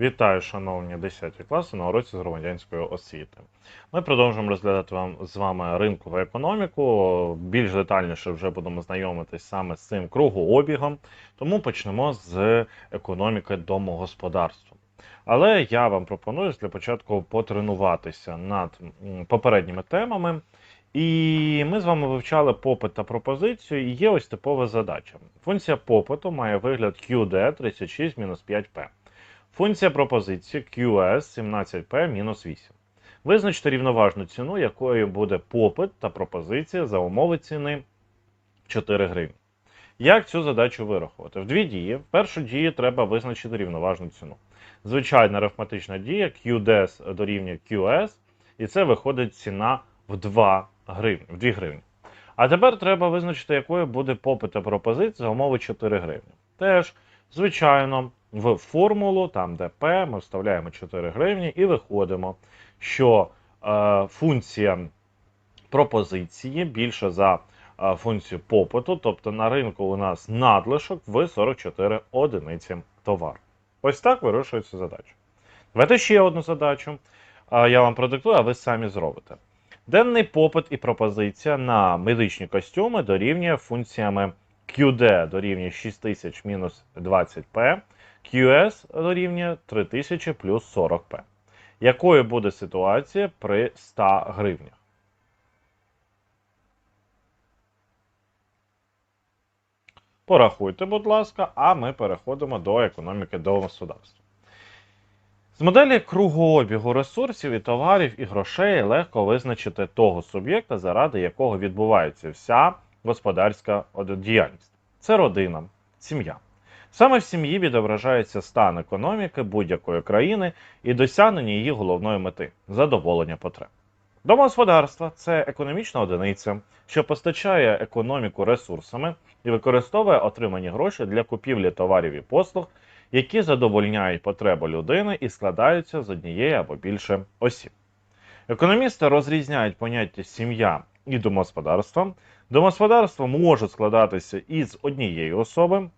Вітаю, шановні 10 класи на уроці з громадянської освіти. Ми продовжуємо розглядати вам з вами ринкову економіку. Більш детальніше вже будемо знайомитись саме з цим кругообігом, тому почнемо з економіки домогосподарства. Але я вам пропоную для початку потренуватися над попередніми темами. І ми з вами вивчали попит та пропозицію, і є ось типова задача. Функція попиту має вигляд QD 36-5P. Функція пропозиції QS 17P-8. Визначте рівноважну ціну, якою буде попит та пропозиція за умови ціни 4 гривні. Як цю задачу вирахувати? В дві дії. В першу дію треба визначити рівноважну ціну. Звичайна арифметична дія QDS дорівнює QS, і це виходить ціна в 2 гривні, в 2 гривні. А тепер треба визначити, якою буде попит та пропозиція за умови 4 гривні. Теж, звичайно, в формулу, там де P, ми вставляємо 4 гривні і виходимо, що е, функція пропозиції більше за е, функцію попиту, тобто на ринку у нас надлишок в 44 одиниці товару. Ось так вирішується задача. Давайте ще одну задачу. Е, я вам продиктую, а ви самі зробите. Денний попит і пропозиція на медичні костюми дорівнює функціями QD дорівнює 6000 мінус 20P, QS дорівнює 3000 плюс 40P. Якою буде ситуація при 100 гривнях? Порахуйте, будь ласка, а ми переходимо до економіки домогосподарства. З моделі кругообігу ресурсів і товарів і грошей легко визначити того суб'єкта, заради якого відбувається вся господарська діяльність. Це родина, сім'я. Саме в сім'ї відображається стан економіки будь-якої країни і досягнення її головної мети задоволення потреб. Домогосподарство це економічна одиниця, що постачає економіку ресурсами і використовує отримані гроші для купівлі товарів і послуг, які задовольняють потребу людини і складаються з однієї або більше осіб. Економісти розрізняють поняття сім'я і домогосподарство. Домогосподарство може складатися із однієї особи,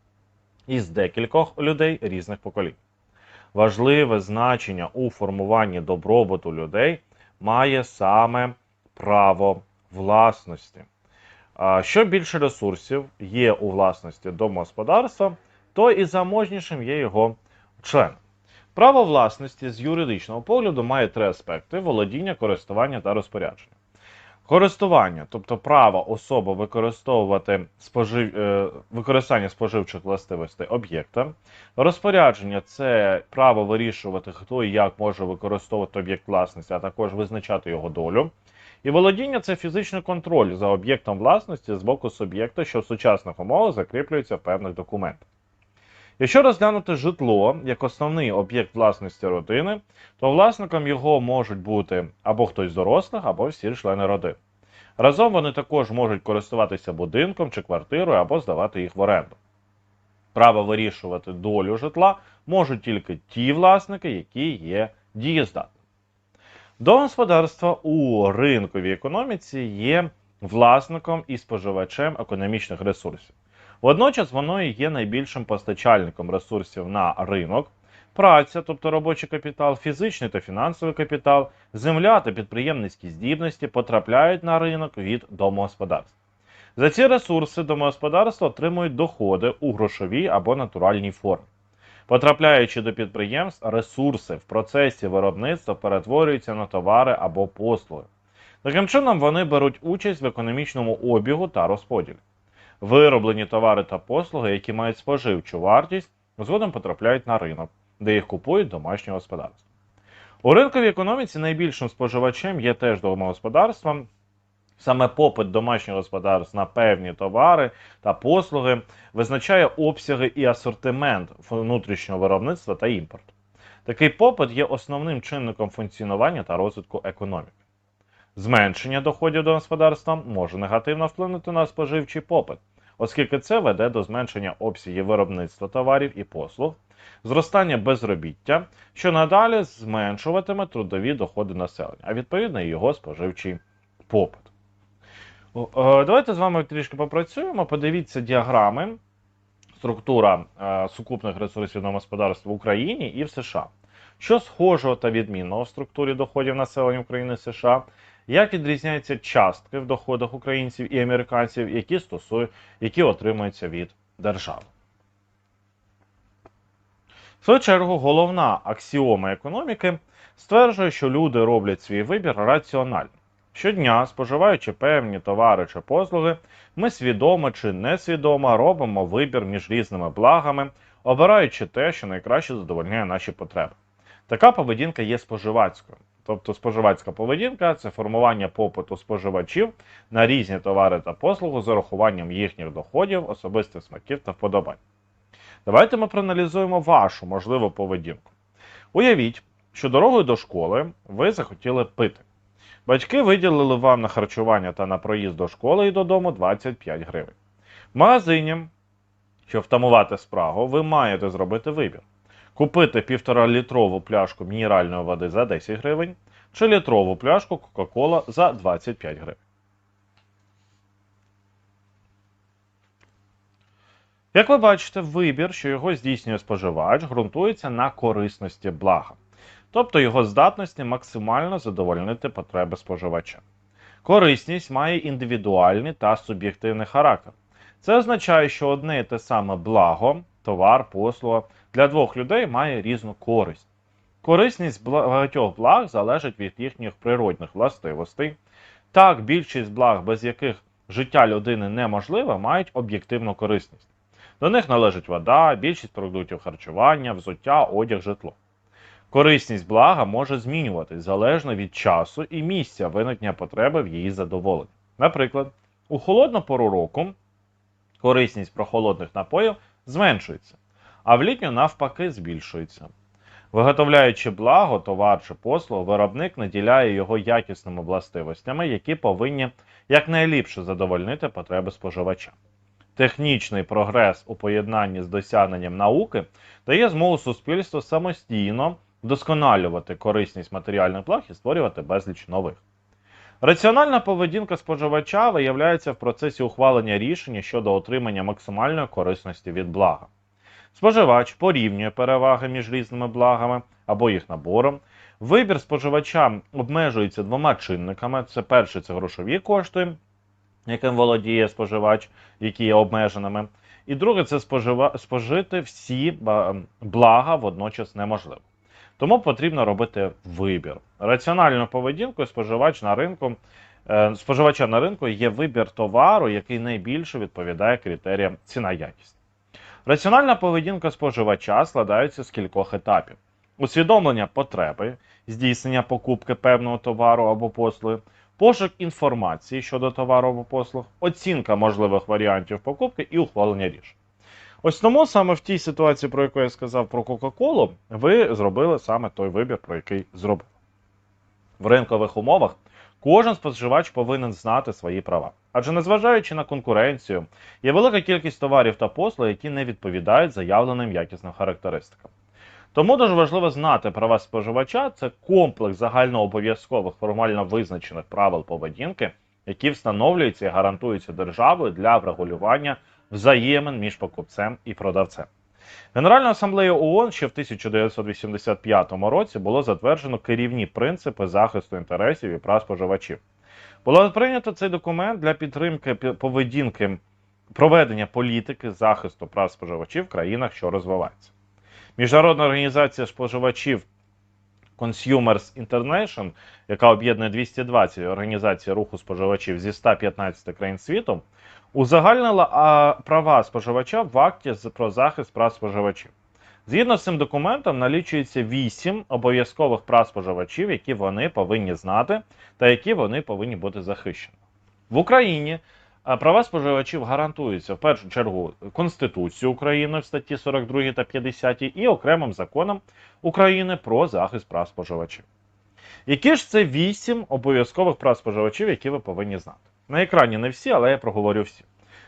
із декількох людей різних поколінь. Важливе значення у формуванні добробуту людей має саме право власності. Що більше ресурсів є у власності домогосподарства, то і заможнішим є його член. Право власності з юридичного погляду має три аспекти: володіння, користування та розпорядження. Користування, тобто право особи використовувати спожив... е, використання споживчих властивостей об'єкта. Розпорядження це право вирішувати, хто і як може використовувати об'єкт власності, а також визначати його долю. І володіння це фізичний контроль за об'єктом власності з боку суб'єкта, що в сучасних умовах закріплюється в певних документах. Якщо розглянути житло як основний об'єкт власності родини, то власником його можуть бути або хтось з дорослих, або всі члени родини. Разом вони також можуть користуватися будинком чи квартирою або здавати їх в оренду. Право вирішувати долю житла можуть тільки ті власники, які є дієздатними. Домогосподарство у ринковій економіці є власником і споживачем економічних ресурсів. Водночас воно і є найбільшим постачальником ресурсів на ринок, праця, тобто робочий капітал, фізичний та фінансовий капітал, земля та підприємницькі здібності потрапляють на ринок від домогосподарств. За ці ресурси домогосподарства отримують доходи у грошовій або натуральній формі. Потрапляючи до підприємств, ресурси в процесі виробництва перетворюються на товари або послуги. Таким чином, вони беруть участь в економічному обігу та розподілі. Вироблені товари та послуги, які мають споживчу вартість, згодом потрапляють на ринок, де їх купують домашні господарства. У ринковій економіці найбільшим споживачем є теж домогосподарства. Саме попит домашніх господарств на певні товари та послуги визначає обсяги і асортимент внутрішнього виробництва та імпорту. Такий попит є основним чинником функціонування та розвитку економіки. Зменшення доходів до господарства може негативно вплинути на споживчий попит, оскільки це веде до зменшення обсягів виробництва товарів і послуг, зростання безробіття, що надалі зменшуватиме трудові доходи населення, а відповідно і його споживчий попит. Е, Давайте з вами трішки попрацюємо. Подивіться діаграми структура е, сукупних ресурсів домогосподарств в Україні і в США. Що схожого та відмінного в структурі доходів населення України і США, як відрізняються частки в доходах українців і американців, які стосують, які отримуються від держави. В свою чергу, головна аксіома економіки стверджує, що люди роблять свій вибір раціонально. Щодня, споживаючи певні товари чи послуги, ми свідомо чи несвідомо робимо вибір між різними благами, обираючи те, що найкраще задовольняє наші потреби. Така поведінка є споживацькою. Тобто споживацька поведінка це формування попиту споживачів на різні товари та послуги з урахуванням їхніх доходів, особистих смаків та вподобань. Давайте ми проаналізуємо вашу можливу поведінку. Уявіть, що дорогою до школи ви захотіли пити. Батьки виділили вам на харчування та на проїзд до школи і додому 25 гривень. В магазині, щоб втамувати спрагу, ви маєте зробити вибір: купити 1,5-літрову пляшку мінеральної води за 10 гривень чи літрову пляшку Кока-Кола за 25 гривень. Як ви бачите, вибір, що його здійснює споживач, ґрунтується на корисності блага, тобто його здатності максимально задовольнити потреби споживача. Корисність має індивідуальний та суб'єктивний характер. Це означає, що одне і те саме благо, товар, послуга для двох людей має різну користь. Корисність багатьох благ залежить від їхніх природних властивостей. Так, більшість благ, без яких життя людини неможливе, мають об'єктивну корисність. До них належить вода, більшість продуктів харчування, взуття, одяг, житло. Корисність блага може змінюватись залежно від часу і місця виникнення потреби в її задоволенні. Наприклад, у холодну пору року корисність прохолодних напоїв зменшується, а в літню навпаки збільшується. Виготовляючи благо, товар чи послугу, виробник наділяє його якісними властивостями, які повинні якнайліпше задовольнити потреби споживача. Технічний прогрес у поєднанні з досягненням науки дає змогу суспільству самостійно вдосконалювати корисність матеріальних благ і створювати безліч нових. Раціональна поведінка споживача виявляється в процесі ухвалення рішення щодо отримання максимальної корисності від блага. Споживач порівнює переваги між різними благами або їх набором. Вибір споживача обмежується двома чинниками: це перше це грошові кошти, яким володіє споживач, які є обмеженими. І друге це спожива... спожити всі блага водночас неможливо. Тому потрібно робити вибір. Раціональною поведінкою споживач на ринку, е, споживача на ринку є вибір товару, який найбільше відповідає критеріям ціна якість. Раціональна поведінка споживача складається з кількох етапів: усвідомлення потреби, здійснення покупки певного товару або послуги, пошук інформації щодо товару або послуг, оцінка можливих варіантів покупки і ухвалення рішень. Ось тому саме в тій ситуації, про яку я сказав про Кока-Колу, ви зробили саме той вибір, про який зробив. В ринкових умовах кожен споживач повинен знати свої права. Адже незважаючи на конкуренцію, є велика кількість товарів та послуг, які не відповідають заявленим якісним характеристикам. Тому дуже важливо знати права споживача це комплекс загальнообов'язкових формально визначених правил поведінки, які встановлюються і гарантуються державою для врегулювання взаємин між покупцем і продавцем. Генеральною асамблеєю ООН ще в 1985 році було затверджено керівні принципи захисту інтересів і прав споживачів. Було прийнято цей документ для підтримки поведінки проведення політики захисту прав споживачів в країнах, що розвиваються. Міжнародна організація споживачів Consumers International, яка об'єднує 220 організацій руху споживачів зі 115 країн світу, узагальнила права споживача в акті про захист прав споживачів. Згідно з цим документом, налічується 8 обов'язкових прав споживачів, які вони повинні знати та які вони повинні бути захищені. В Україні права споживачів гарантуються в першу чергу Конституцією України в статті 42 та 50 і окремим законом України про захист прав споживачів. Які ж це 8 обов'язкових прав споживачів, які ви повинні знати? На екрані не всі, але я проговорю всі.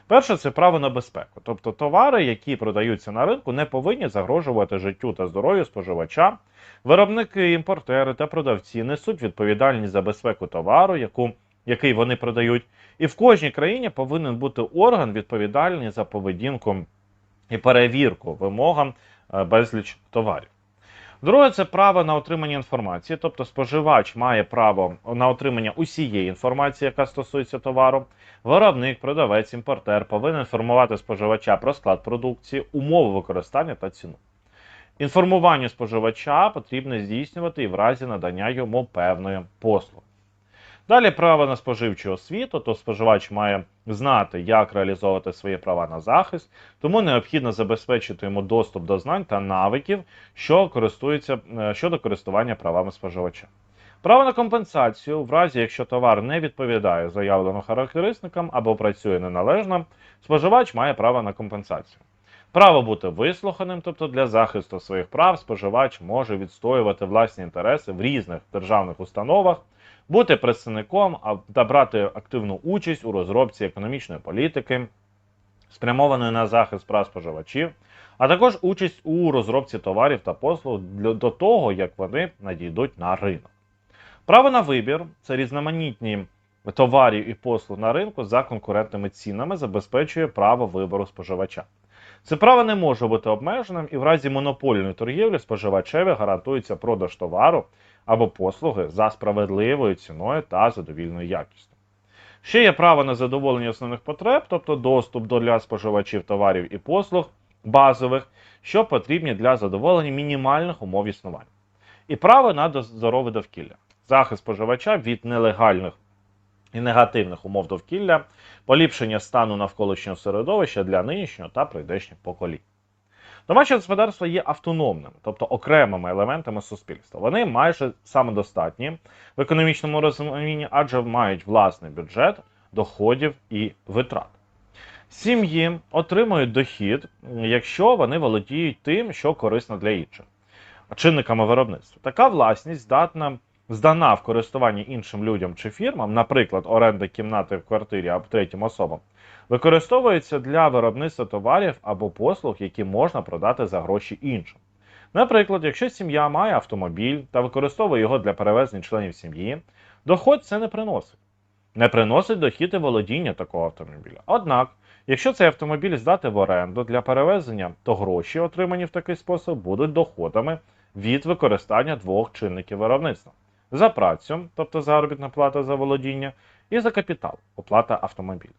Перше, це право на безпеку. Тобто товари, які продаються на ринку, не повинні загрожувати життю та здоров'ю споживача. Виробники, імпортери та продавці несуть відповідальність за безпеку товару, яку, який вони продають. І в кожній країні повинен бути орган відповідальний за поведінку і перевірку вимогам е, безліч товарів. Друге, це право на отримання інформації, тобто споживач має право на отримання усієї інформації, яка стосується товару. Виробник, продавець, імпортер повинен інформувати споживача про склад продукції, умови використання та ціну. Інформування споживача потрібно здійснювати і в разі надання йому певної послуги. Далі право на споживчу освіту, то споживач має знати, як реалізовувати свої права на захист, тому необхідно забезпечити йому доступ до знань та навиків, що користуються е, щодо користування правами споживача. Право на компенсацію, в разі якщо товар не відповідає заявленим характеристикам або працює неналежно, споживач має право на компенсацію. Право бути вислуханим, тобто для захисту своїх прав, споживач може відстоювати власні інтереси в різних державних установах, бути представником та брати активну участь у розробці економічної політики, спрямованої на захист прав споживачів, а також участь у розробці товарів та послуг до того, як вони надійдуть на ринок. Право на вибір це різноманітні товарів і послуг на ринку за конкурентними цінами забезпечує право вибору споживача. Це право не може бути обмеженим, і в разі монопольної торгівлі споживачеві гарантується продаж товару або послуги за справедливою ціною та задовільною якістю. Ще є право на задоволення основних потреб, тобто доступ до для споживачів товарів і послуг базових, що потрібні для задоволення мінімальних умов існування. І право на до- здорове довкілля, захист споживача від нелегальних і негативних умов довкілля, поліпшення стану навколишнього середовища для нинішнього та прийдешніх поколінь. Домашнє господарство є автономним, тобто окремими елементами суспільства. Вони майже самодостатні в економічному розумінні, адже мають власний бюджет доходів і витрат. Сім'ї отримують дохід, якщо вони володіють тим, що корисно для інших, чинниками виробництва. Така власність здатна здана в користування іншим людям чи фірмам, наприклад, оренда кімнати в квартирі або третім особам, використовується для виробництва товарів або послуг, які можна продати за гроші іншим. Наприклад, якщо сім'я має автомобіль та використовує його для перевезення членів сім'ї, доход це не приносить. Не приносить дохід і володіння такого автомобіля. Однак, якщо цей автомобіль здати в оренду для перевезення, то гроші, отримані в такий спосіб, будуть доходами від використання двох чинників виробництва: за працю, тобто заробітна плата за володіння, і за капітал, оплата автомобіля.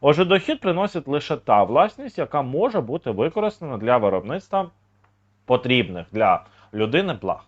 Отже, дохід приносить лише та власність, яка може бути використана для виробництва потрібних для людини благ.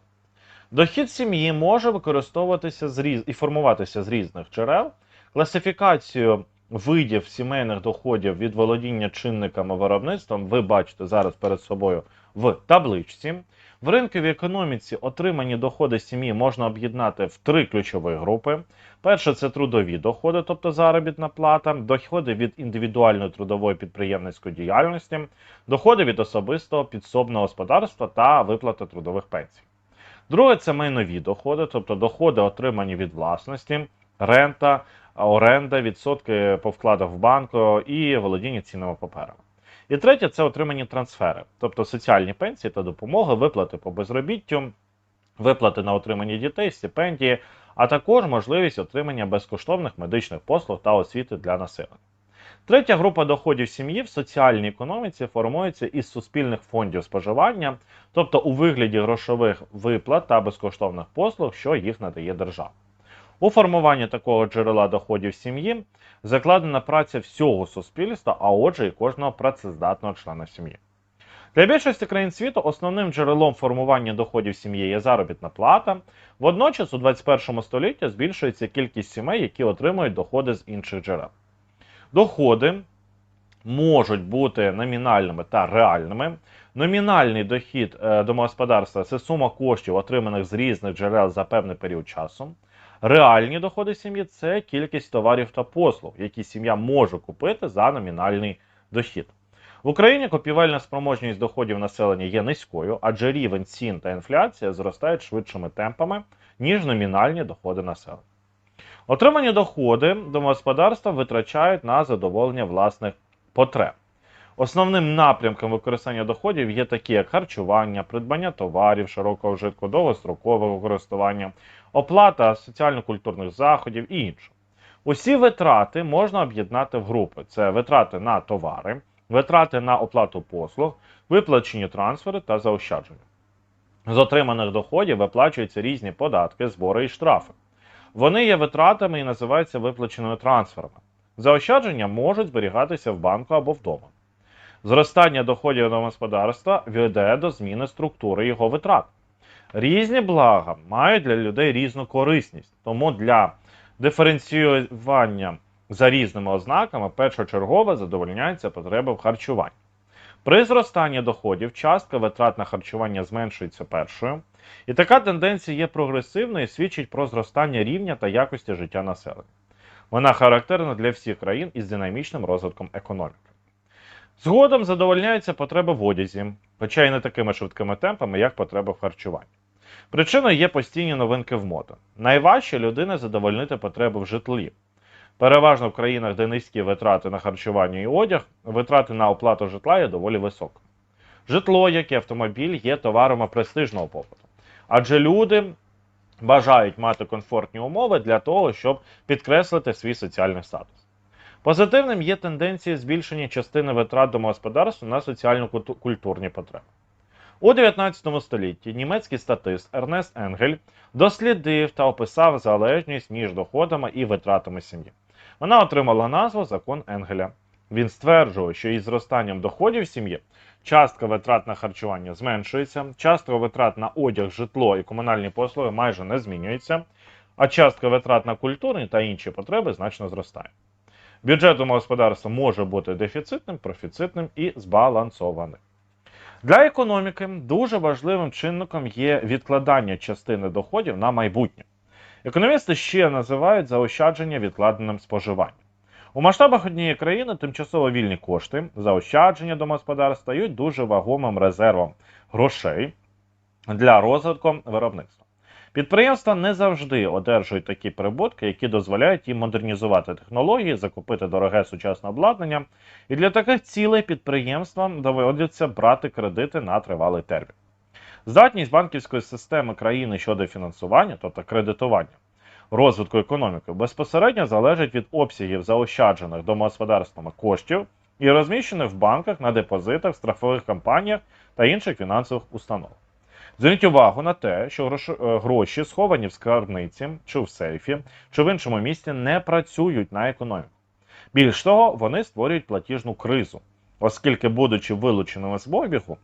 Дохід сім'ї може використовуватися з різ... і формуватися з різних джерел. Класифікацію видів сімейних доходів від володіння чинниками виробництвом ви бачите зараз перед собою в табличці. В ринковій економіці отримані доходи сім'ї можна об'єднати в три ключові групи. Перше це трудові доходи, тобто заробітна плата, доходи від індивідуальної трудової підприємницької діяльності, доходи від особистого підсобного господарства та виплата трудових пенсій. Друге це майнові доходи, тобто доходи, отримані від власності, рента, оренда, відсотки по вкладах в банку і володіння цінними паперами. І третє це отримані трансфери, тобто соціальні пенсії та допомоги, виплати по безробіттю, виплати на отримання дітей, стипендії, а також можливість отримання безкоштовних медичних послуг та освіти для населення. Третя група доходів сім'ї в соціальній економіці формується із суспільних фондів споживання, тобто у вигляді грошових виплат та безкоштовних послуг, що їх надає держава. У формуванні такого джерела доходів сім'ї закладена праця всього суспільства, а отже, і кожного працездатного члена сім'ї. Для більшості країн світу основним джерелом формування доходів сім'ї є заробітна плата. Водночас у 21 столітті збільшується кількість сімей, які отримують доходи з інших джерел. Доходи можуть бути номінальними та реальними. Номінальний дохід е, домогосподарства це сума коштів, отриманих з різних джерел за певний період часу. Реальні доходи сім'ї це кількість товарів та послуг, які сім'я може купити за номінальний дохід. В Україні купівельна спроможність доходів населення є низькою, адже рівень цін та інфляція зростають швидшими темпами, ніж номінальні доходи населення. Отримані доходи домогосподарства витрачають на задоволення власних потреб. Основним напрямком використання доходів є такі, як харчування, придбання товарів широкого вжитку, довгострокового користування, оплата соціально-культурних заходів і інше. Усі витрати можна об'єднати в групи: це витрати на товари, витрати на оплату послуг, виплачені трансфери та заощадження. З отриманих доходів виплачуються різні податки, збори і штрафи. Вони є витратами і називаються виплаченими трансферами. Заощадження можуть зберігатися в банку або вдома. Зростання доходів домогосподарства веде до зміни структури його витрат. Різні блага мають для людей різну корисність, тому для диференціювання за різними ознаками першочергово задовольняється потреба в харчуванні. При зростанні доходів частка витрат на харчування зменшується першою, і така тенденція є прогресивною і свідчить про зростання рівня та якості життя населення. Вона характерна для всіх країн із динамічним розвитком економіки. Згодом задовольняються потреби в одязі, хоча й не такими швидкими темпами, як потреби в харчуванні. Причиною є постійні новинки в моду. Найважче людини задовольнити потреби в житлі. Переважно в країнах, де низькі витрати на харчування і одяг, витрати на оплату житла є доволі високими. Житло, як і автомобіль, є товарами престижного попиту. Адже люди бажають мати комфортні умови для того, щоб підкреслити свій соціальний статус. Позитивним є тенденція збільшення частини витрат домогосподарства на соціально-культурні потреби. У 19 столітті німецький статист Ернест Енгель дослідив та описав залежність між доходами і витратами сім'ї. Вона отримала назву Закон Енгеля. Він стверджував, що із зростанням доходів сім'ї частка витрат на харчування зменшується, частка витрат на одяг, житло і комунальні послуги майже не змінюється, а частка витрат на культурні та інші потреби значно зростає. Бюджет домогосподарства може бути дефіцитним, профіцитним і збалансованим. Для економіки дуже важливим чинником є відкладання частини доходів на майбутнє. Економісти ще називають заощадження відкладеним споживанням. У масштабах однієї країни тимчасово вільні кошти, заощадження домогосподарств стають дуже вагомим резервом грошей для розвитку виробництва. Підприємства не завжди одержують такі прибутки, які дозволяють їм модернізувати технології, закупити дороге сучасне обладнання. І для таких цілей підприємствам доводиться брати кредити на тривалий термін. Здатність банківської системи країни щодо фінансування, тобто кредитування, розвитку економіки, безпосередньо залежить від обсягів заощаджених домогосподарствами коштів і розміщених в банках на депозитах, страхових компаніях та інших фінансових установах. Зверніть увагу на те, що гроші, гроші, сховані в скарбниці чи в сейфі, чи в іншому місці, не працюють на економіку. Більш того, вони створюють платіжну кризу, оскільки, будучи вилученими з обігу,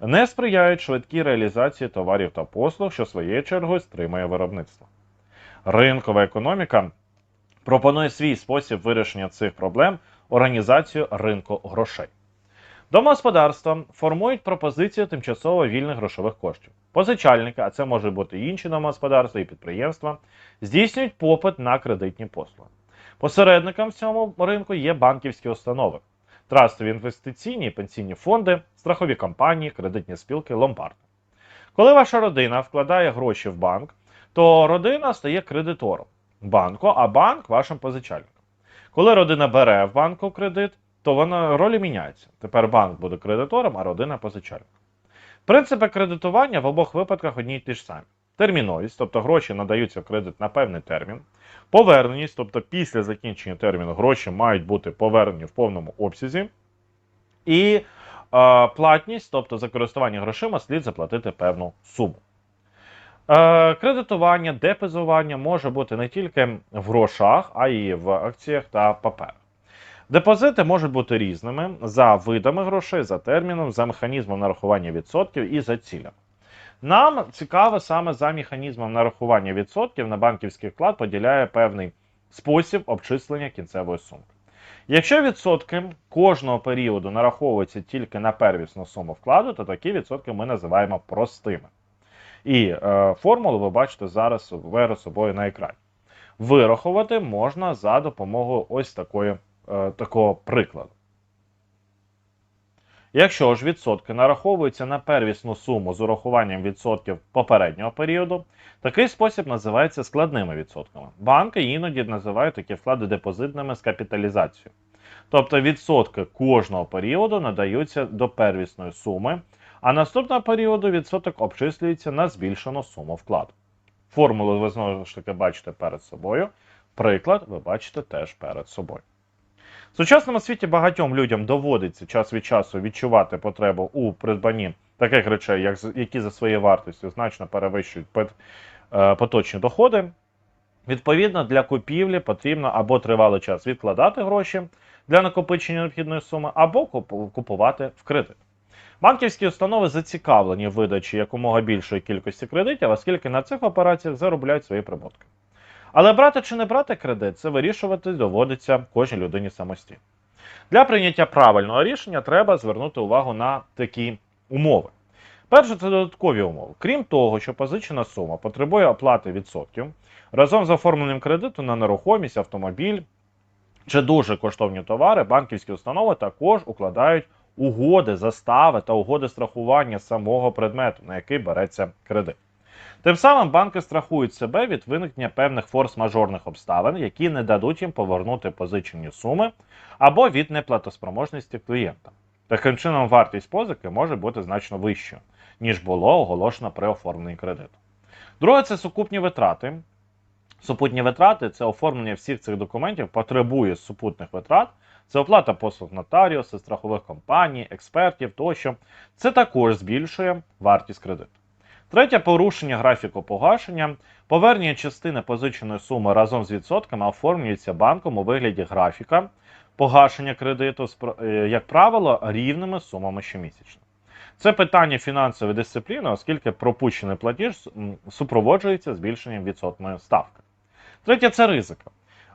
не сприяють швидкій реалізації товарів та послуг, що своєю чергою стримує виробництво. Ринкова економіка пропонує свій спосіб вирішення цих проблем організацію ринку грошей. Домогосподарства формують пропозицію тимчасово вільних грошових коштів. Позичальники, а це може бути і інші домогосподарства і підприємства, здійснюють попит на кредитні послуги. Посередником в цьому ринку є банківські установи, трастові інвестиційні пенсійні фонди, страхові компанії, кредитні спілки, ломбарди. Коли ваша родина вкладає гроші в банк, то родина стає кредитором банку, а банк вашим позичальником. Коли родина бере в банку кредит, то вона ролі міняється. Тепер банк буде кредитором, а родина позичальником. Принципи кредитування в обох випадках одні й ті ж самі. Терміновість, тобто гроші надаються в кредит на певний термін. Поверненість, тобто після закінчення терміну гроші мають бути повернені в повному обсязі. І е, платність, тобто за користування грошима, слід заплатити певну суму. Е, кредитування, депозування може бути не тільки в грошах, а й в акціях та паперах. Депозити можуть бути різними за видами грошей, за терміном, за механізмом нарахування відсотків і за цілями. Нам цікаво саме за механізмом нарахування відсотків на банківський вклад поділяє певний спосіб обчислення кінцевої суми. Якщо відсотки кожного періоду нараховуються тільки на первісну суму вкладу, то такі відсотки ми називаємо простими. І е, формулу ви бачите зараз перед собою на екрані. Вирахувати можна за допомогою ось такої, е, такого прикладу. Якщо ж відсотки нараховуються на первісну суму з урахуванням відсотків попереднього періоду, такий спосіб називається складними відсотками. Банки іноді називають такі вклади депозитними з капіталізацією. Тобто відсотки кожного періоду надаються до первісної суми, а наступного періоду відсоток обчислюється на збільшену суму вкладу. Формулу ви знову ж таки бачите перед собою. Приклад ви бачите теж перед собою. В сучасному світі багатьом людям доводиться час від часу відчувати потребу у придбанні таких речей, як, які за своєю вартістю значно перевищують е, поточні доходи. Відповідно, для купівлі потрібно або тривалий час відкладати гроші для накопичення необхідної суми, або купувати в кредит. Банківські установи зацікавлені в видачі якомога більшої кількості кредитів, оскільки на цих операціях заробляють свої прибутки. Але брати чи не брати кредит, це вирішувати доводиться кожній людині самостійно. Для прийняття правильного рішення треба звернути увагу на такі умови. Перше, це додаткові умови. Крім того, що позичена сума потребує оплати відсотків, разом з оформленням кредиту на нерухомість, автомобіль чи дуже коштовні товари, банківські установи також укладають угоди, застави та угоди страхування самого предмету, на який береться кредит. Тим самим банки страхують себе від виникнення певних форс-мажорних обставин, які не дадуть їм повернути позичені суми або від неплатоспроможності клієнта. Таким чином, вартість позики може бути значно вищою, ніж було оголошено при оформленні кредиту. Друге, це сукупні витрати. Супутні витрати це оформлення всіх цих документів потребує супутних витрат. Це оплата послуг нотаріуса, страхових компаній, експертів тощо. Це також збільшує вартість кредиту. Третє порушення графіку погашення. Повернення частини позиченої суми разом з відсотками оформлюється банком у вигляді графіка погашення кредиту, е, як правило, рівними сумами щомісячно. Це питання фінансової дисципліни, оскільки пропущений платіж супроводжується збільшенням відсотної ставки. Третє це ризика.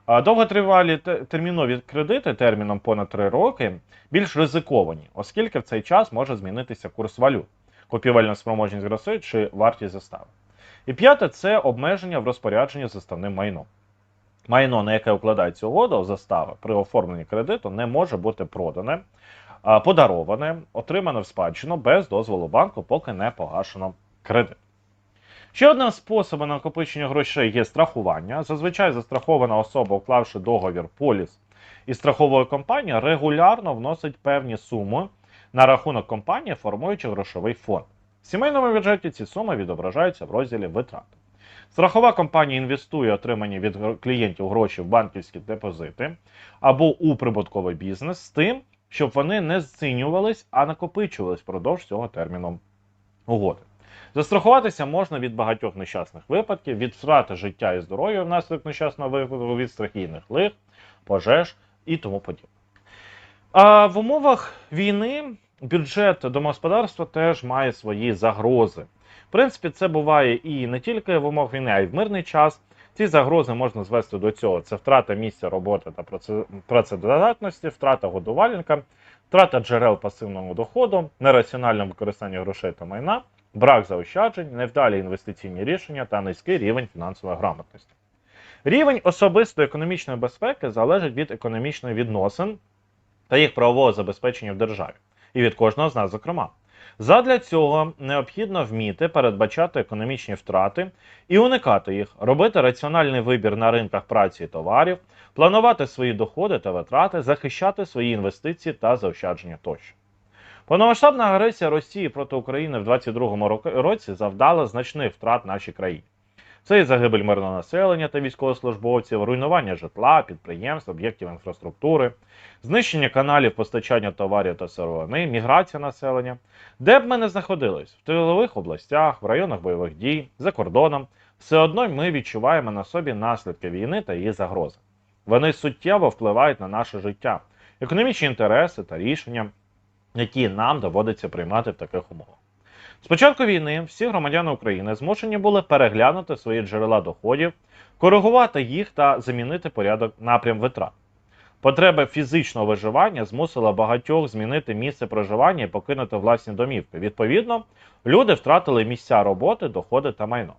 Довготривалі термінові кредити терміном понад 3 роки більш ризиковані, оскільки в цей час може змінитися курс валют, купівельна спроможність грошей чи вартість застави. І п'яте це обмеження в розпорядженні заставним майном. Майно, на яке укладається угода застави при оформленні кредиту, не може бути продане, подароване, отримане в спадщину без дозволу банку, поки не погашено кредит. Ще одним способом накопичення грошей є страхування. Зазвичай застрахована особа, уклавши договір поліс із страховою компанією, регулярно вносить певні суми на рахунок компанії, формуючи грошовий фонд. В сімейному бюджеті ці суми відображаються в розділі витрати. Страхова компанія інвестує отримані від клієнтів гроші в банківські депозити або у прибутковий бізнес з тим, щоб вони не зцінювались, а накопичувались впродовж цього терміну угоди. Застрахуватися можна від багатьох нещасних випадків, від втрати життя і здоров'я внаслідок нещасного випадку, від стихійних лих, пожеж і тому подібне. А в умовах війни бюджет домогосподарства теж має свої загрози. В принципі, це буває і не тільки в умовах війни, а й в мирний час. Ці загрози можна звести до цього: це втрата місця роботи та працедодатності, втрата годувальника, втрата джерел пасивного доходу, нераціональне використання грошей та майна, брак заощаджень, невдалі інвестиційні рішення та низький рівень фінансової грамотності. Рівень особистої економічної безпеки залежить від економічних відносин та їх правового забезпечення в державі, і від кожного з нас, зокрема. Задля цього необхідно вміти передбачати економічні втрати і уникати їх, робити раціональний вибір на ринках праці і товарів, планувати свої доходи та витрати, захищати свої інвестиції та заощадження тощо. Повномасштабна агресія Росії проти України в 2022 року- році завдала значних втрат нашій країні. Це і загибель мирного населення та військовослужбовців, руйнування житла, підприємств, об'єктів інфраструктури, знищення каналів постачання товарів та сировини, міграція населення. Де б ми не знаходились в тилових областях, в районах бойових дій, за кордоном, все одно ми відчуваємо на собі наслідки війни та її загрози. Вони суттєво впливають на наше життя, економічні інтереси та рішення, які нам доводиться приймати в таких умовах. З початку війни всі громадяни України змушені були переглянути свої джерела доходів, коригувати їх та замінити порядок напрям витрат. Потреба фізичного виживання змусила багатьох змінити місце проживання і покинути власні домівки. Відповідно, люди втратили місця роботи, доходи та майно.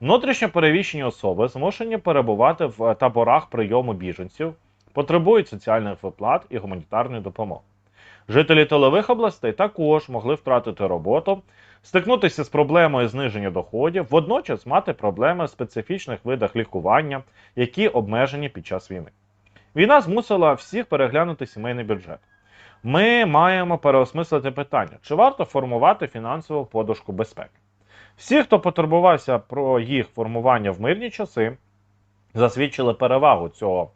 Внутрішньо перевіщені особи змушені перебувати в таборах прийому біженців, потребують соціальних виплат і гуманітарної допомоги. Жителі тилових областей також могли втратити роботу, стикнутися з проблемою зниження доходів, водночас мати проблеми в специфічних видах лікування, які обмежені під час війни. Війна змусила всіх переглянути сімейний бюджет. Ми маємо переосмислити питання, чи варто формувати фінансову подушку безпеки. Всі, хто потурбувався про їх формування в мирні часи, засвідчили перевагу цього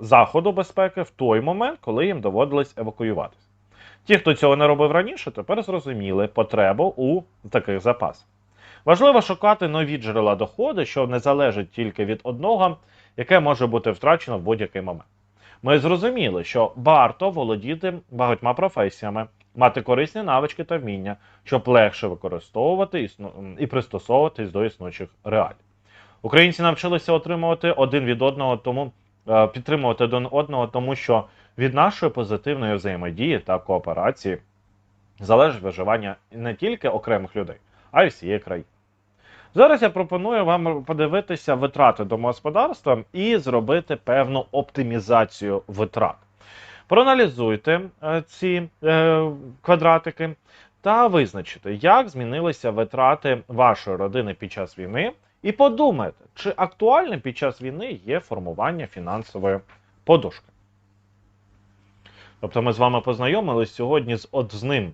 заходу безпеки в той момент, коли їм доводилось евакуюватися. Ті, хто цього не робив раніше, тепер зрозуміли потребу у таких запасах. Важливо шукати нові джерела доходу, що не залежать тільки від одного, яке може бути втрачено в будь-який момент. Ми зрозуміли, що варто володіти багатьма професіями, мати корисні навички та вміння, щоб легше використовувати і пристосовуватись до існуючих реалій. Українці навчилися отримувати один від одного, тому е, підтримувати один одного, тому що від нашої позитивної взаємодії та кооперації залежить виживання не тільки окремих людей, а й всієї країни. Зараз я пропоную вам подивитися витрати домогосподарства і зробити певну оптимізацію витрат. Проаналізуйте е, ці е, квадратики та визначите, як змінилися витрати вашої родини під час війни, і подумайте, чи актуальним під час війни є формування фінансової подушки. Тобто ми з вами познайомились сьогодні з одним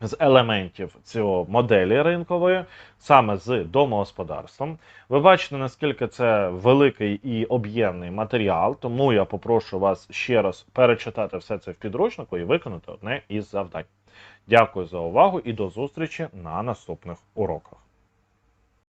з елементів цього моделі ринкової, саме з домогосподарством. Ви бачите, наскільки це великий і об'ємний матеріал, тому я попрошу вас ще раз перечитати все це в підручнику і виконати одне із завдань. Дякую за увагу і до зустрічі на наступних уроках.